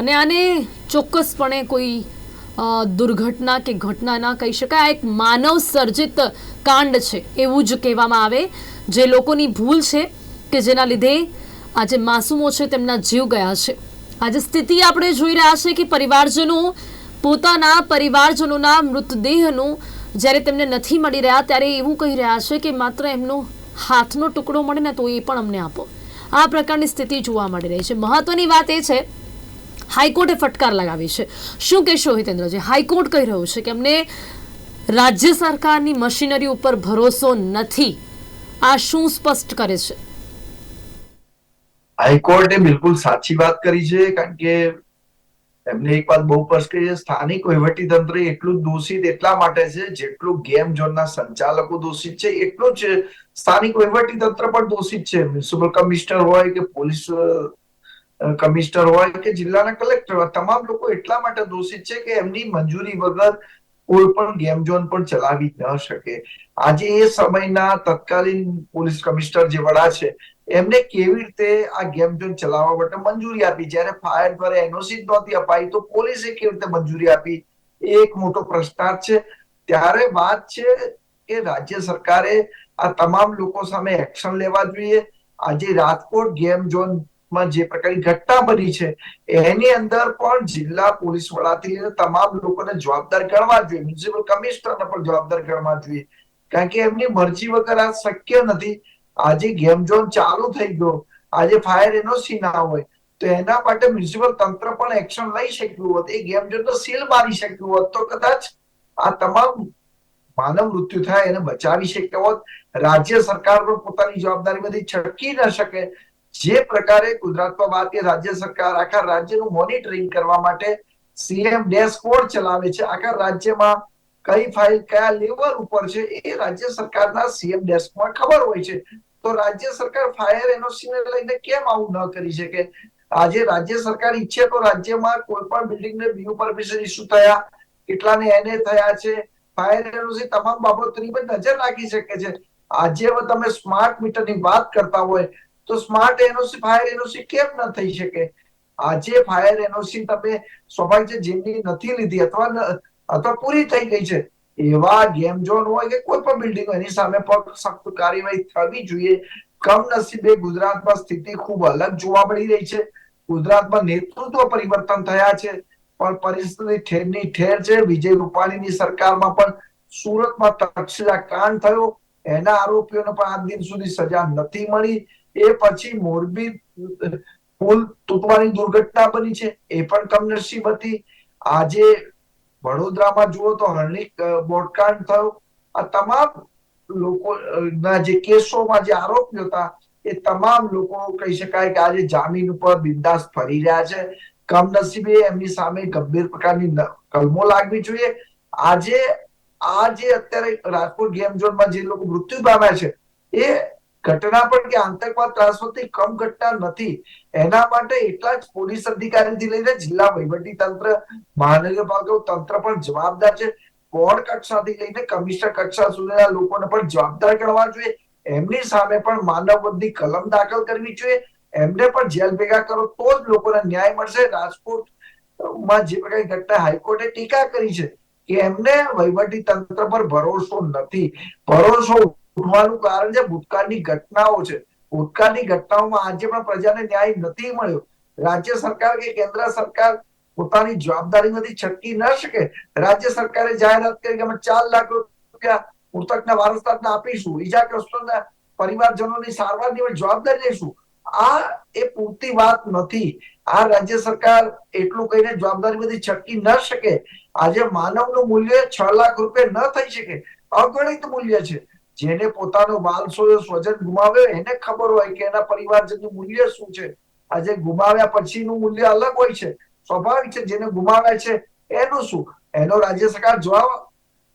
અને આને ચોક્કસપણે કોઈ દુર્ઘટના કે ઘટના ના કહી શકાય. આ એક માનવ સર્જિત કાંડ છે, એવું જ કહેવામાં આવે. જે લોકોની ભૂલ છે કે જેના લીધે આજે માસૂમો છે, તેમના જીવ ગયા છે. આજે સ્થિતિ આપણે જોઈ રહ્યા છે કે પરિવારજનો પોતાના પરિવારજનોના મૃતદેહનું જ્યારે તેમને નથી મળી રહ્યા, ત્યારે એવું કહી રહ્યા છે કે માત્ર એમનો હાથનો ટુકડો મળે ને તો એ પણ અમને આપો. આ પ્રકારની સ્થિતિ જોવા મળી રહી છે. મહત્વની વાત એ છે હાઈકોર્ટે ફટકાર લગાવી છે. શું કહેશો હિતેન્દ્રજી? હાઈકોર્ટ કહી રહ્યું છે કે અમને રાજ્ય સરકારની મશીનરી ઉપર ભરોસો નથી. આ શું સ્પષ્ટ કરે છે? હાઈકોર્ટે બિલકુલ સાચી વાત કરી છે, કારણ કે એમને એક વાત બહુ સ્પષ્ટ કરી સ્થાનિક વહીવટી તંત્ર એટલું દોષિત એટલા માટે છે, જેટલું ગેમ ઝોનના સંચાલકો દોષિત છે, એટલું જ સ્થાનિક વહીવટી તંત્ર પણ દોષિત છે. મ્યુનિસિપલ કમિશનર હોય કે પોલીસ કમિશનર હોય કે જિલ્લાના કલેક્ટર હોય, તમામ લોકો એટલા માટે દોષિત છે કે એમની મંજૂરી વગર કોઈ પણ ગેમ ઝોન પણ ચલાવી ન શકે. આજે એ સમયના તત્કાલીન પોલીસ કમિશનર જે વડા છે, એમને કેવી રીતે આ ગેમ ઝોન ચલાવવા માટે મંજૂરી આપી? જ્યારે ફાયર દ્વારા એનઓસી નહોતી અપાઈ, તો પોલીસે કેવી રીતે મંજૂરી આપી? એ એક મોટો પ્રશ્નાર્થ છે. ત્યારે વાત છે કે રાજ્ય સરકારે આ તમામ લોકો સામે એક્શન લેવા જોઈએ. આજે રાજકોટ ગેમ ઝોન માં જે પ્રકારની ઘટના બની છે, એની અંદર પણ જિલ્લા પોલીસ વડાથી તમામ લોકોને જવાબદાર ગણવા જોઈએ. મ્યુનિસિપલ કમિશનરને પણ જવાબદાર ગણવા જોઈએ. કારણ કે એમની મરજી વગર આ શક્ય નથી. આજે ગેમ ઝોન ચાલુ થઈ ગયો. આજે ફાયર એનઓસી ના હોય. તો એના માટે મ્યુનિસિપલ તંત્ર પણ એક્શન લઈ શક્યું હોત. એ ગેમ ઝોન તો સીલ મારી શક્યું હોત. તો કદાચ આ તમામ માનવ મૃત્યુ થાય એને બચાવી શક્યો હોત. રાજ્ય સરકાર પણ પોતાની જવાબદારીમાંથી છટકી ન શકે. જે પ્રકારે ગુજરાતમાં ભારતીય રાજ્ય સરકાર આખા રાજ્યનું મોનિટરિંગ કરવા માટે સીએમ ડેશબોર્ડ ચલાવે છે. આખા રાજ્યમાં કઈ ફાઇલ કયા લેવલ ઉપર છે એ રાજ્ય સરકારના સીએમ ડેસ્કમાં ખબર હોય છે. તો રાજ્ય સરકાર ફાયર એનઓસી લઈને કેમ આવું ન કરી શકે? આજે રાજ્ય સરકાર ઈચ્છે તો રાજ્યમાં કોઈ પણ બિલ્ડિંગ ને બીયુ પરમિશન ઇસ્યુ થયા, કેટલાને એને થયા છે ફાયર એનઓસી તમામ બાબતોની પર નજર રાખી શકે છે. આજે તમે સ્માર્ટ મીટરની વાત કરતા હોય તો સ્માર્ટ એનઓસી ફાયર એનઓસી કેમ ન થઈ શકે? આજે ફાયર એનઓસી તમે સ્વાભાવિક છે જેમની નથી લીધી અથવા અથવા પૂરી થઈ ગઈ છે, એવા ગેમ ઝોન હોય કે કોઈ પણ બિલ્ડિંગ એની સામે પણ સખત કાર્યવાહી થવી જોઈએ. કમનસીબે ગુજરાતમાં સ્થિતિ ખૂબ અલગ જોવા મળી રહી છે. ગુજરાતમાં નેતૃત્વ પરિવર્તન થયા છે, પણ પરિસ્થિતિ ઠેરની ઠેર છે. વિજય રૂપાણીની સરકારમાં પણ સુરતમાં તક્ષશિલા કાંડ થયો. એના આરોપીઓને પણ આજ દિન સુધી સજા નથી મળી. એ પછી મોરબી પુલ તૂટવાની દુર્ઘટના બની છે. એ પણ કમનસીબ હતી. આજે વડોદરામાં જુઓ તો હરણી બોટકાંડ થયો. આ તમામ લોકો ના જે કેસોમાં જે આરોપીઓ હતા, એ તમામ લોકો કહી શકાય કે આજે જામીન ઉપર બિંદાસ ફરી રહ્યા છે. કમનસીબે એમની સામે ગંભીર પ્રકારની કલમો લાગવી જોઈએ. આજે, આ જે અત્યારે રાજકોટ ગેમ ઝોનમાં જે લોકો મૃત્યુ પામ્યા છે, એ ઘટના પણ કે આતંકવાદ ત્રાસવાદથી કમ ઘટના નથી. એના માટે એટલા જ પોલીસ અધિકારીથી લઈને જિલ્લા વહીવટી તંત્ર મહાનગરપાલિકા તંત્ર પણ જવાબદાર છે. બોર્ડ કક્ષાથી લઈને કમિશનર કક્ષા સુધીના લોકોને પણ જવાબદાર કરવા જોઈએ. એમની સામે પણ માનવવધની કલમ દાખલ કરવી જોઈએ. એમને પણ જેલ ભેગા કરો તો જ લોકોને ન્યાય મળશે. રાજકોટમાં જે પ્રકારની ઘટના હાઈકોર્ટે ટીકા કરી છે કે એમને વહીવટી તંત્ર પર ભરોસો નથી. ભરોસો ઉઠવાનું કારણ છે, ભૂતકાળની ઘટનાઓ છે. ભૂતકાળની ઘટનાઓમાં આજે પણ પ્રજાને ન્યાય નથી મળ્યો. રાજ્ય સરકાર કે કેન્દ્ર સરકાર પોતાની જવાબદારીમાંથી છટકી ન શકે. રાજ્ય સરકારે જાહેરાત કરી કે અમે ચાર લાખ રૂપિયા મૃતકના વારસદારને આપીશું. ઈજાગ્રસ્તોના પરિવારજનોની સારવારની જવાબદારી લઈશું. આ એ પૂરતી વાત નથી. આ રાજ્ય સરકાર એટલું કહીને જવાબદારીમાંથી છટકી ન શકે. આજે માનવનું મૂલ્ય છ લાખ રૂપિયા ન થઈ શકે. અગણિત મૂલ્ય છે. જેને પોતાનો વાલસો સ્વજન ગુમાવ્યો, એને ખબર હોય કે એના પરિવારજનનું મૂલ્ય શું છે? આજે ગુમાવ્યા પછીનું મૂલ્ય અલગ હોય છે. સ્વાભાવિક છે, જેને ગુમાવ્યા છે, એનું શું? એનો રાજ્ય સરકાર જવાબ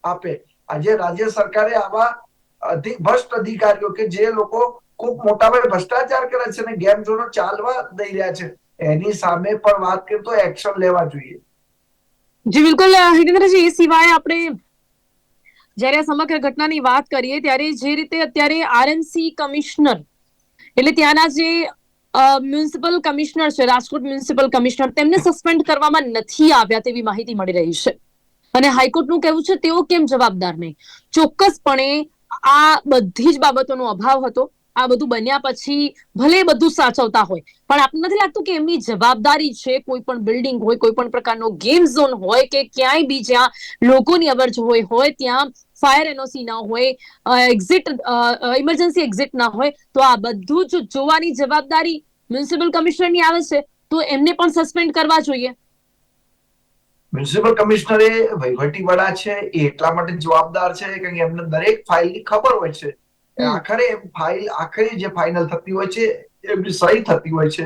આપે. આજે રાજ્ય સરકારે આવા ભ્રષ્ટ અધિકારીઓ કે જે લોકો ખૂબ મોટા ભાઈ ભ્રષ્ટાચાર કરે છે અને ગેમ ઝોનો ચાલવા દઈ રહ્યા છે, એની સામે પણ વાત કરીએ તો એક્શન લેવા જોઈએ. જી, બિલકુલ. હિતેન્દ્રજી, એ સિવાય આપણે જ્યારે આ સમગ્ર ઘટનાની વાત કરીએ ત્યારે જે રીતે અત્યારે આરએનસી કમિશનર, એટલે ત્યાંના જે મ્યુનિસિપલ કમિશનર છે, રાજકોટ મ્યુનિસિપલ કમિશનર, તેમને સસ્પેન્ડ કરવામાં નથી આવ્યા તેવી માહિતી મળી રહી છે. અને હાઈકોર્ટનું કહેવું છે, તેઓ કેમ જવાબદાર નહીં? ચોક્કસપણે આ બધી જ બાબતોનો અભાવ હતો. આ બધું બન્યા પછી ભલે બધું સાચવતા હોય પણ આપણને નથી લાગતું કે એમની જવાબદારી છે કોઈ પણ બિલ્ડિંગ હોય કોઈ પણ પ્રકારનો ગેમ ઝોન હોય કે ક્યાંય બી જ્યાં લોકોની અવર જવર હોય ત્યાં ફાયર એનઓસી ના હોય એક્ઝિટ ઇમરજન્સી એક્ઝિટ ના હોય તો આ બધું જ જોવાની જવાબદારી મ્યુનિસિપલ કમિશનરની આવે છે તો એમને પણ સસ્પેન્ડ કરવા જોઈએ. મ્યુનિસિપલ કમિશનર એ વહીવટી વડા છે એ એટલા માટે જવાબદાર છે કારણ કે એમને દરેક ફાઇલની ખબર હોય છે. આખરે ફાઇલ આખરે જે ફાઇનલ થતી હોય છે એમની સહી થતી હોય છે,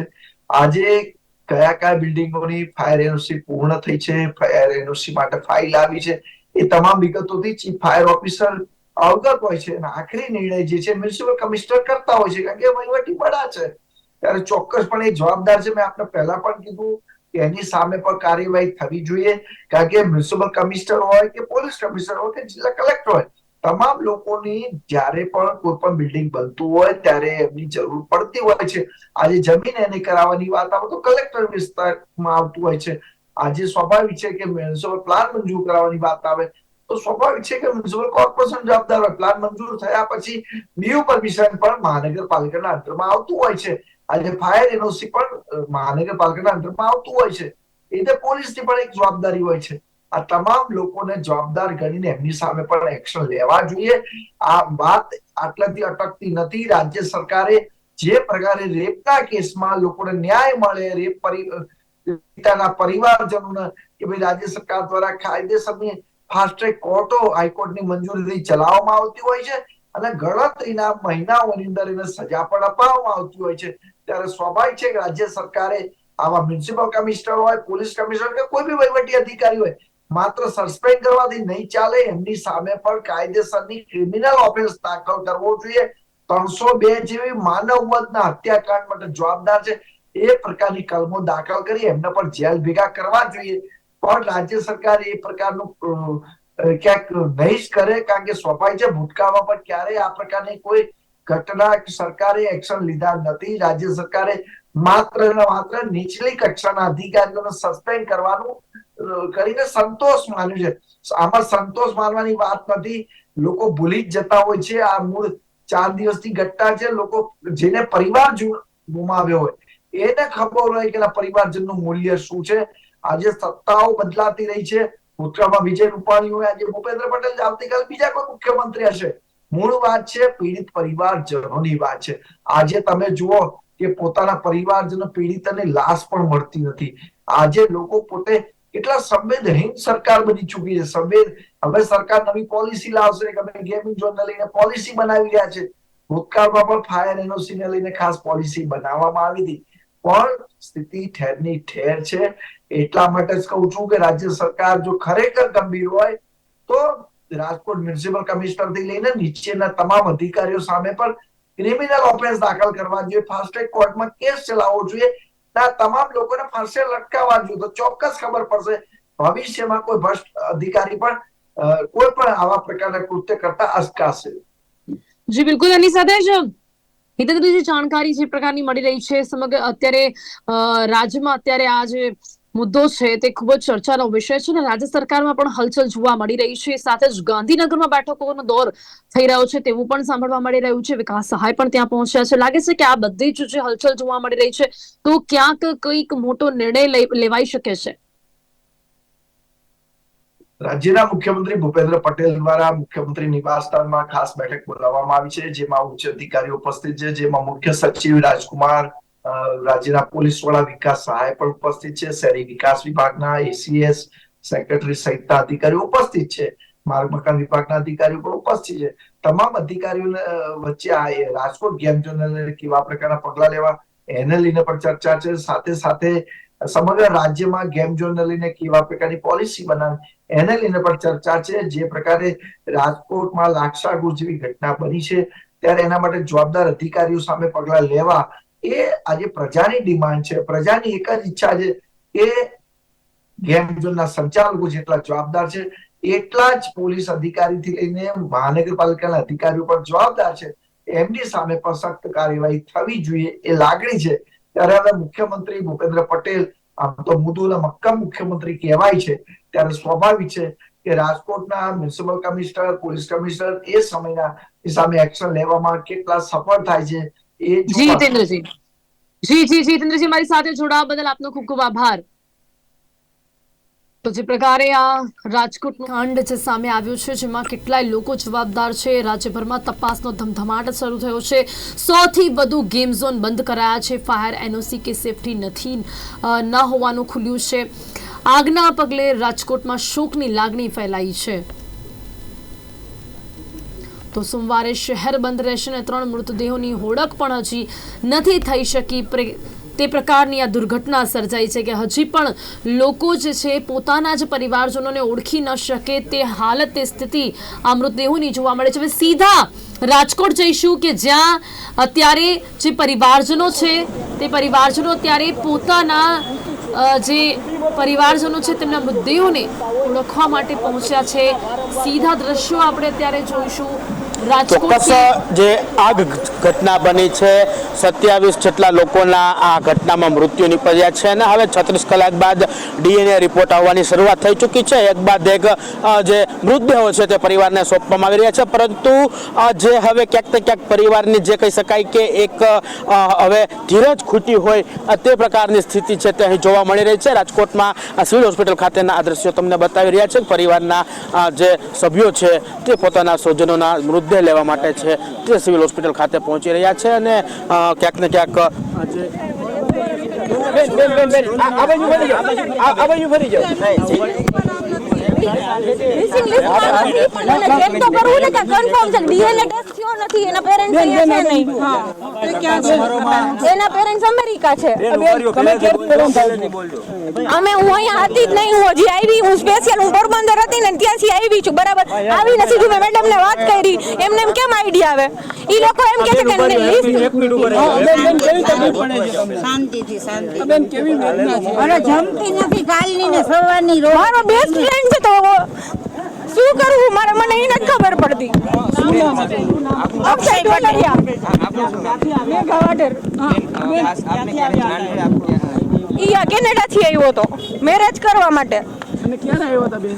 આજે કયા કયા બિલ્ડિંગોની ફાયર એનઓસી પૂર્ણ થઈ છે, ફાયર એનઓસી માટે ફાઇલ આવી છે, એ તમામ વિગતોથી ચીફ ફાયર ઓફિસર અવગત હોય છે અને આખરી નિર્ણય જે છે, મ્યુનિસિપલ કમિશનર કરતા હોય છે, કારણ કે વહીવટી વડા છે. ત્યારે ચોક્કસપણે જવાબદાર છે, મેં આપને પહેલા પણ કીધું કે એની સામે પણ કાર્યવાહી થવી જોઈએ, કારણ કે મ્યુનિસિપલ કમિશનર હોય કે પોલીસ કમિશનર હોય કે જિલ્લા કલેક્ટર હોય તમામ લોકોની જ્યારે પણ કોઈ પણ બિલ્ડિંગ બનતું હોય, ત્યારે એમની જરૂર પડતી હોય છે. આજે જમીન એને કરાવવાની વાત આવે તો કલેક્ટર વિસ્તારમાં આવતું હોય છે. આજે સ્વાભાવિક છે કે મ્યુનિસિપલ પ્લાન મંજૂર કરાવવાની વાત આવે તો સ્વાભાવિક છે કે મ્યુનિસિપલ કોર્પોરેશન જવાબદાર હોય. પ્લાન મંજૂર થયા પછી ડીયુ પરમિશન પણ મહાનગરપાલિકાના અંતરમાં આવતું હોય છે. આજે ફાયર એનઓસી પણ મહાનગરપાલિકાના અંતરમાં આવતું હોય છે. એ રીતે પોલીસની પણ એક જવાબદારી હોય છે. આ તમામ લોકોને જવાબદાર ગણીને એમની સામે પણ એક્શન લેવા જોઈએ. આ વાત આટલાથી અટકતી નથી. રાજ્ય સરકારે જે પ્રકારે રેપના કેસમાં લોકોને ન્યાય મળે રેપ પિતાના પરિવારજનોને કે ભાઈ રાજ્ય સરકાર દ્વારા કાયદેસરની ફાસ્ટ ટ્રેક કોર્ટો હાઈકોર્ટની મંજૂરીથી ચલાવવામાં આવતી હોય છે અને ગણતરીના મહિનાઓની અંદર એને સજા પણ અપાવવામાં આવતી હોય છે. ત્યારે સ્વાભાવિક છે કે રાજ્ય સરકારે આવા મ્યુનિસિપલ કમિશનર હોય, પોલીસ કમિશનર કે કોઈ બી વહીવટી અધિકારી હોય માત્ર સસ્પેન્ડ કરવાથી નહીં ચાલે, એમની સામે પણ કાયદેસરની ક્રિમિનલ ઓફેન્સ દાખલ કરવો જોઈએ. ત્રણસો બે જેવી માનવ વધના હત્યાકાંડ માટે જવાબદાર છે. એ પ્રકારની કલમો દાખલ કરી એમને પણ જેલ ભેગા કરવા જોઈએ. પણ રાજ્ય સરકાર એ પ્રકારનું ક્યાંક નહીં જ કરે કારણ કે સ્વાભાવિક છે, ભૂતકાળમાં પણ ક્યારેય આ પ્રકારની કોઈ ઘટના સરકારે એક્શન લીધા નથી. રાજ્ય સરકારે માત્ર ને માત્ર નીચલી કક્ષાના અધિકારીઓને સસ્પેન્ડ કરવાનું કરીને સંતોષ માન્યું છે. આમાં સંતોષ માનવાની વાત નથી. લોકો ભૂલી જ જતા હોય છે. આ મૂળ ચાર દિવસથી ઘટના છે. લોકો જેને પરિવાર ગુમાવ્યો હોય, એને ખબર હોય કે પરિવારજનનું મૂલ્ય શું છે. આજે સત્તાઓ બદલાતી રહી છે. ભૂતકાળમાં વિજય રૂપાણી હોય, આજે ભૂપેન્દ્ર પટેલ આવતીકાલે બીજા કોઈ મુખ્યમંત્રી હશે. મૂળ વાત છે, પીડિત પરિવારજનોની વાત છે. આજે તમે જુઓ કે પોતાના પરિવારજનો પીડિતને લાશ પણ મળતી નથી. આજે લોકો પોતે કેટલા સંવેદહીન સરકાર બની ચૂકી છે. સંવેદ, હવે સરકાર નવી પોલિસી લાવશે કે અમે ગેમિંગ ઝોનને લઈને પોલિસી બનાવી રહ્યા છે. ભૂતકાળમાં પણ ફાયર એનઓસી ને લઈને ખાસ પોલિસી બનાવવામાં આવી હતી. પણ સ્થિતિ ઠેરની ઠેર છે. એટલા માટે જ કહું છું કે રાજ્ય સરકાર જો ખરેખર ગંભીર હોય, તો રાજકોટ મ્યુનિસિપલ કમિશનરથી લઈને નીચેના તમામ અધિકારીઓ સામે પણ ક્રિમિનલ ઓફેન્સ દાખલ કરવા જોઈએ. ફાસ્ટ ટ્રેક કોર્ટમાં કેસ ચલાવવો જોઈએ. આ તમામ લોકોને ફાંસે લટકાવવા જોઈએ તો ચોક્કસ ખબર પડશે, ભવિષ્યમાં કોઈ ભ્રષ્ટ અધિકારી પણ કોઈ પણ આવા પ્રકારના કૃત્ય કરતા અટકાશે જી, બિલકુલ. એની સાથે જ હિતેન્દ્રજી જાણકારી જે પ્રકારની મળી રહી છે, સમગ્ર અત્યારે રાજ્યમાં અત્યારે આ જે મુદ્દો છે તે ખૂબ જ ચર્ચાનો વિષય છે અને રાજ્ય સરકારમાં પણ હલચલ જોવા મળી રહી છે. સાથે જ ગાંધીનગરમાં બેઠકોનો દોર થઈ રહ્યો છે તેવું પણ સાંભળવા મળી રહ્યું છે. વિકાસ સહાય પણ ત્યાં પહોંચ્યા છે. લાગે છે કે આ બધી જ જે હલચલ જોવા મળી રહી છે તો ક્યાંક કંઈક મોટો નિર્ણય લેવાઈ શકે છે. રાજ્યના મુખ્યમંત્રી ભૂપેન્દ્ર પટેલ દ્વારા મુખ્યમંત્રી નિવાસ સ્થાનમાં ખાસ બેઠક બોલાવવામાં આવી છે, જેમાં ઉચ્ચ અધિકારીઓ ઉપસ્થિત છે, જેમાં મુખ્ય સચિવ રાજકુમાર રાજ્યના પોલીસ વડા વિકાસ સહાય પણ ઉપસ્થિત છે. શહેરી વિકાસ વિભાગના એસીએસ સેક્રેટરી સહિતના અધિકારીઓ ઉપસ્થિત છે. માર્ગ મકાન વિભાગના અધિકારીઓ પણ ઉપસ્થિત છે. તમામ અધિકારીઓ વચ્ચે આ રાજકોટ ગેમ ઝોનને કેવા પ્રકારના પગલા લેવા એને લઈને પણ ચર્ચા છે. સાથે સાથે સમગ્ર રાજ્યમાં ગેમ ઝોનને લઈને કેવા પ્રકારની પોલિસી બનાવી એને લઈને પણ ચર્ચા છે. જે પ્રકારે રાજકોટમાં લાક્ષાગુર જેવી ઘટના બની છે, ત્યારે એના માટે જવાબદાર અધિકારીઓ સામે પગલા લેવા એ આજે પ્રજાની ડિમાન્ડ છે. પ્રજાની એક જ ઈચ્છા છે એ ગેમ ઝોનના સંચાલકો જેટલા જવાબદાર છે, એટલા જ પોલીસ અધિકારીથી લઈને મહાનગરપાલિકાના અધિકારીઓ પણ જવાબદાર છે. એમની સામે પણ સખ્ત કાર્યવાહી થવી જોઈએ એ લાગણી છે. ત્યારે હવે મુખ્યમંત્રી ભૂપેન્દ્ર પટેલ, આમ તો મુદુના મક્કમ મુખ્યમંત્રી કહેવાય છે, ત્યારે સ્વાભાવિક છે કે રાજકોટના મ્યુનિસિપલ કમિશનર, પોલીસ કમિશનર એ સમયના સામે એક્શન લેવામાં કેટલા સફળ થાય છે જી જી જી જીતેન્દ્રજી મારી સાથે જોડાવા બદલ આપનો ખૂબ ખૂબ આભાર. તો જે પ્રકારે આ રાજકોટ કાંડ જે સામે આવ્યું છે જેમાં કેટલાય લોકો જવાબદાર છે રાજ્યભરમાં તપાસનો ધમધમાટ શરૂ થયો છે. સૌથી વધુ ગેમ ઝોન બંધ કરાયા છે. ફાયર એનઓસી કે સેફટી નથી ન હોવાનું ખુલ્યું છે. આગના પગલે રાજકોટમાં શોકની લાગણી ફેલાઈ છે. તો સોમવારે શહેર બંધ રહેશે અને ત્રણ મૃતદેહોની હોડક પણ હજી નથી થઈ શકી. તે પ્રકારની આ દુર્ઘટના સર્જાઈ છે કે હજી પણ લોકો જે છે પોતાના જ પરિવારજનોને ઓળખી ન શકે તે હાલત, તે સ્થિતિ આ મૃતદેહોની જોવા મળે છે. હવે સીધા રાજકોટ જઈશું કે જ્યાં અત્યારે જે પરિવારજનો છે, તે પરિવારજનો અત્યારે પોતાના જે પરિવારજનો છે તેમના મૃતદેહોને ઓળખવા માટે પહોંચ્યા છે. સીધા દ્રશ્યો આપણે અત્યારે જોઈશું. ચોક્કસ જે આગ ઘટના બની છે. સત્યાવીસ જેટલા લોકોના આ ઘટનામાં મૃત્યુ નીપજ્યા છે અને હવે છત્રીસ કલાક બાદ ડીએનએ રિપોર્ટ આવવાની શરૂઆત થઈ ચૂકી છે. એક બાદ એક જે મૃતદેહો છે તે પરિવારને સોંપવામાં આવી રહ્યા છે. પરંતુ જે હવે ક્યાંક ને ક્યાંક પરિવારની જે કહી શકાય કે એક હવે ધીરજ ખૂટી હોય તે પ્રકારની સ્થિતિ છે તે અહીં જોવા મળી રહી છે. રાજકોટમાં સિવિલ હોસ્પિટલ ખાતેના આ દ્રશ્યો તમને બતાવી રહ્યા છે. પરિવારના જે સભ્યો છે તે પોતાના સ્વજનોના મૃતદેહ લેવા માટે છે તે સિવિલ હોસ્પિટલ ખાતે પહોંચી રહ્યા છે અને ક્યાંક ને ક્યાંક જે બેન બેન બેન બેન આ બાજુ ફરી જાઓ. આ બાજુ ફરી જાઓ. મિસિંગ લિસ્ટમાં નથી પણ મને ચેક તો કરવું ને કે કન્ફર્મ છે. ડીએનએ ટેસ્ટ થયો નથી એના પેરેન્ટ્સ અહીંયા છે નહીં. એના પેરેન્ટ્સ અમેરિકા છે. અમે હું અહીંયા હતી જ નહીં હું હજી આવી હું સ્પેશિયલ હું પોરબંદર હતી ને ત્યાંથી આવી છું બરાબર? આવીને સીધું મેં મેડમ ને વાત કરી. એમને એમ કેમ આઈડિયા આવે? ઈ લોકો એમ કે છે કે લિસ્ટ શાંતિથી શાંતિ બેન કેવી વેદના છે? અરે જમતી નથી કાલની ને સવારની રોજ. મારો બેસ્ટ ફ્રેન્ડ છે તો શું કરવું? મારે મને નથી ખબર પડતી. અક્ષય ડોલરિયા. ઈ આવ્યો હતો. મેરેજ કરવા માટે. અને ક્યારે આવ્યો હતા બેન?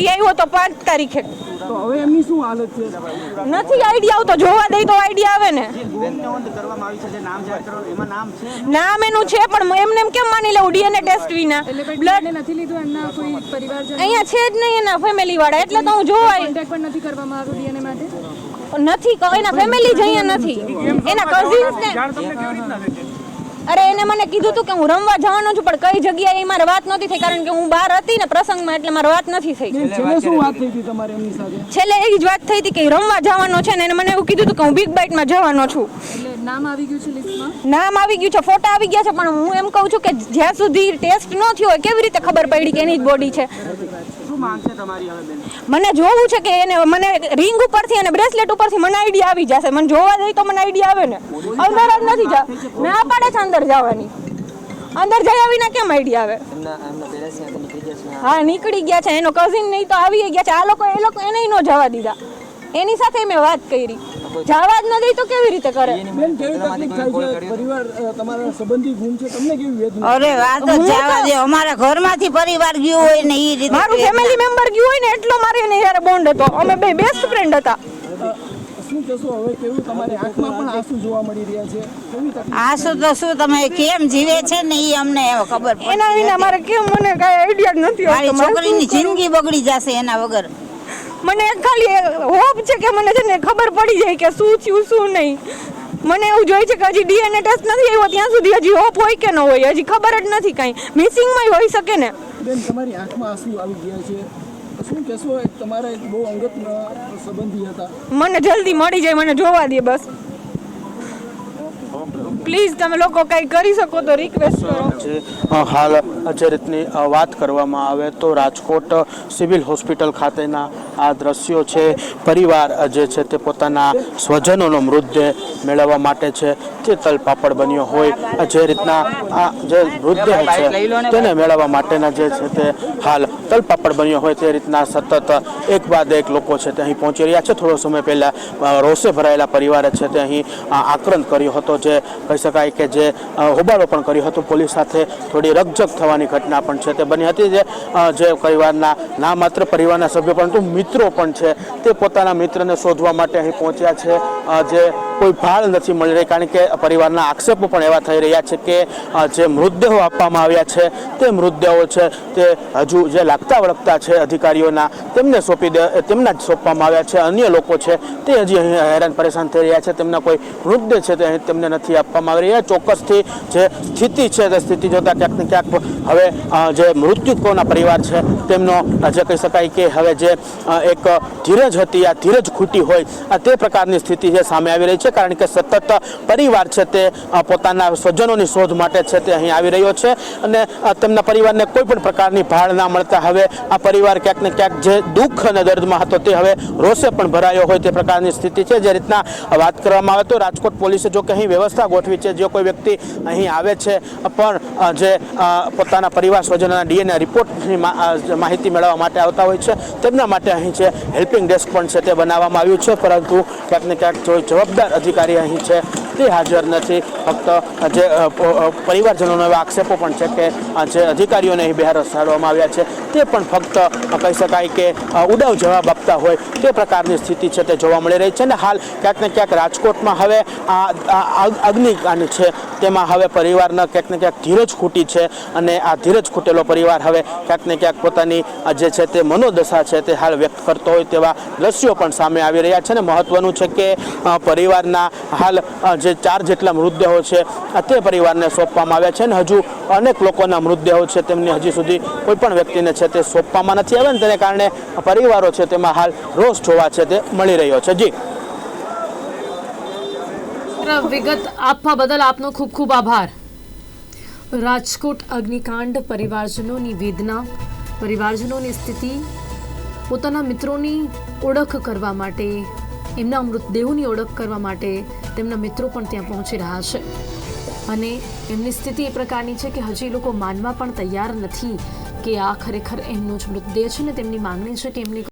ઈ આવ્યો હતો પાંચ તારીખે. તો હવે એમની શું હાલત છે? નથી આઈડિયા આવતો જોવા દઈ તો આઈડિયા આવે ને. નામ એનું છે પણ એમને એમ કેમ માની લેવું ડીએનએ ટેસ્ટ વિના? બ્લડ નથી લીધું એમના કોઈ પરિવારજન અહીંયા છે જ નહીં એના ફેમિલી વાળા એટલે તો હું જોવા. કોન્ટેક્ટ પણ નથી કરવામાં આવ્યો ડીએનએ માટે? નથી એના ફેમિલી જ અહીંયા નથી. એના કઝિન્સ ને અરે એને મને કીધું હતું કે હું રમવા જવાનો છું પણ કઈ જગ્યાએ એ મારે વાત નહોતી થઈ કારણ કે હું બહાર હતી ને પ્રસંગમાં એટલે મારે વાત નથી થઈ. છેલ્લે શું વાત થઈ હતી તમારે એમની સાથે? છેલ્લે એ જ વાત થઈ હતી કે રમવા જવાનો છે ને એને મને એવું કીધું હતું કે હું બિગ બાઇટમાં જવાનો છું. એટલે નામ આવી ગયું છે લિસ્ટમાં નામ આવી ગયું છે ફોટા આવી ગયા છે પણ હું એમ કહું છું કે જ્યાં સુધી ટેસ્ટ ન થયો હોય કેવી રીતે ખબર પડી કે એની જ બોડી છે? મને જોવું છે કે એને મને રિંગ ઉપરથી અને બ્રેસલેટ ઉપરથી મને આઈડિયા આવી જશે. મને જોવા જઈ તો મને આઈડિયા આવે ને. અંદર જ નથી જા ના પાડે છે. અંદર જવાની. અંદર જયા વિના કેમ આઈડિયા આવે? હા નીકળી ગયા છે. એનો કઝિન નહીં તો આવી ગયા છે. આ લોકો એ લોકો એને ન જવા દીધા. એની સાથે મેં વાત કરી. જવા જ નથી તો કેવી રીતે કરે? બેન કેવી તકલીફ થાય છે? પરિવાર તમારા સંબંધી ગુમ છે? તમને કેવી વેદના અરે વાત જ જવા દે. અમારા ઘરમાંથી પરિવાર ગયો હોય ને એ રીતે મારું ફેમિલી મેમ્બર ગયું હોય ને એટલો મારે એને યાર બોન્ડ હતો. અમે બે બેસ્ટ ફ્રેન્ડ હતા. શું કહેશો હવે? કેવું તમારી આંખમાં પણ આંસુ જોવા મળી રહ્યા છે? કેવી તો શું તમે કેમ જીવે છે ને એ અમને ખબર એના વિના મારે કેમ મને કઈ આઈડિયા જ નથી મારી છોકરીની જિંદગી બગડી જશે એના વગર? મને ખાલી હોપ છે કે મને છે ને ખબર પડી જાય કે શું થયું શું નહીં. મને એવું જોઈએ છે કે હજી ડીએનએ ટેસ્ટ નથી આવ્યો ત્યાં સુધી હજી હોપ હોય કે ન હોય હજી ખબર જ નથી કાંઈ. મિસિંગમાં હોઈ શકે ને. બેન તમારી આંખમાં આંસુ આવી ગયા છે. શું કહેશો તમારા એક બહુ અંગત સંબંધી હતા. મને જલ્દી મળી જાય મને જોવા દે બસ. પ્લીઝ તમે લોકો કંઈ કરી શકો તો રિક્વેસ્ટ કરો. હાલ જે રીતની વાત કરવામાં આવે તો રાજકોટ સિવિલ હોસ્પિટલ ખાતેના આ દ્રશ્યો છે. પરિવાર જે છે તે પોતાના સ્વજનોનો મૃતદેહ મેળવવા માટે છે. તે તલપાપડ બન્યો હોય જે રીતના આ જે મૃતદેહ છે તેને મેળવવા માટેના જે છે તે હાલ તલપાપડ બન્યો હોય તે રીતના સતત એક બાદ એક લોકો છે તે અહીં પહોંચી રહ્યા છે. થોડો સમય પહેલા રોષે ભરાયેલા પરિવારે છે તે અહીં આક્રંદ કર્યો હતો જે કહી શકાય કે જે હોબાળો પણ કર્યો હતો. પોલીસ સાથે થોડી રકઝક થવાની ઘટના પણ છે તે બની હતી જે જે પરિવારના, ના માત્ર પરિવારના સભ્યો પરંતુ મિત્રો પણ છે તે પોતાના મિત્રને શોધવા માટે અહીં પહોંચ્યા છે. જે કોઈ ભાળ નથી મળી રહી કારણ કે પરિવારના આક્ષેપો પણ એવા થઈ રહ્યા છે કે જે મૃતદેહો આપવામાં આવ્યા છે તે મૃતદેહો છે તે હજુ જે લાગતા વળગતા છે અધિકારીઓના. તેમને સોંપી દે તેમના જ સોંપવામાં આવ્યા છે. અન્ય લોકો છે તે હજી અહીં હેરાન પરેશાન થઈ રહ્યા છે. તેમના કોઈ મૃતદેહ છે તે તેમને નથી આપવામાં આવી રહ્યા. ચોક્કસથી જે સ્થિતિ છે તે સ્થિતિ જોતાં ક્યાંક ને ક્યાંક હવે જે મૃત્યુકોના પરિવાર છે તેમનો જે કહી શકાય કે હવે જે એક ધીરજ હતી, આ ધીરજ ખૂટી હોય, આ તે પ્રકારની સ્થિતિ છે સામે આવી રહી છે. કારણ કે સતત પરિવાર છે તે પોતાના સ્વજનોની શોધ માટે છે તે અહીં આવી રહ્યો છે અને તેમના પરિવારને કોઈ પણ પ્રકારની ભાળ ના મળતા હવે આ પરિવાર ક્યાંક ને ક્યાંક જે દુઃખ અને દર્દમાં હતો તે હવે રોષે પણ ભરાયો હોય તે પ્રકારની સ્થિતિ છે. જે રીતના વાત કરવામાં આવે તો રાજકોટ પોલીસે જો કે અહીં વ્યવસ્થા ગોઠવી છે. જો કોઈ વ્યક્તિ અહીં આવે છે, પણ જે પોતાના પરિવાર સ્વજનોના ડીએનએ રિપોર્ટની માહિતી મેળવવા માટે આવતા હોય છે. તેમના માટે અહીં છે હેલ્પિંગ ડેસ્ક પણ છે તે બનાવવામાં આવ્યું છે. પરંતુ ક્યાંક ને ક્યાંક જો જવાબદાર અધિકારી અહીં છે તે હાજર નથી. ફક્ત જે પરિવારજનોનો એવા આક્ષેપો પણ છે કે જે અધિકારીઓને અહીં બહાર રસાડવામાં આવ્યા છે. તે પણ ફક્ત કહી શકાય કે ઉડાવ જવાબ આપતા હોય તે પ્રકારની સ્થિતિ છે તે જોવા મળી રહી છે અને હાલ ક્યાંક ને ક્યાંક રાજકોટમાં હવે આ અગ્નિકાંડ છે. તેમાં હવે પરિવારના ક્યાંક ને ક્યાંક ધીરજ ખૂટી છે અને આ ધીરજ ખૂટેલો પરિવાર હવે ક્યાંક ને ક્યાંક પોતાની જે છે તે મનોદશા છે તે હાલ વ્યક્ત કરતો હોય તેવા દ્રશ્યો પણ સામે આવી રહ્યા છે અને મહત્વનું છે કે પરિવારના હાલ જે ચાર જેટલા મૃતદેહો છે તે પરિવારને સોંપવામાં આવ્યા છે અને હજુ અનેક લોકોના મૃતદેહો છે. તેમને હજી સુધી કોઈ પણ વ્યક્તિને છે તે સોંપવામાં નથી આવે ને તેને કારણે પરિવારો છે તેમાં હાલ રોષ જોવા છે તે મળી રહ્યો છે. જી. વિગત આપવા બદલ આપનો ખૂબ ખૂબ આભાર. રાજકોટ અગ્નિકાંડ પરિવારજનોની વેદના, પરિવારજનોની સ્થિતિ, પોતાના મિત્રોની ઓળખ કરવા માટે, એમના મૃતદેહોની ઓળખ કરવા માટે તેમના મિત્રો પણ ત્યાં પહોંચી રહ્યા છે. અને એમની સ્થિતિ એ પ્રકારની છે કે હજી લોકો માનવા પણ તૈયાર નથી. કે આ ખરેખર એમનો જ મૃતદેહ છે ને તેમની માંગણી છે કે એમની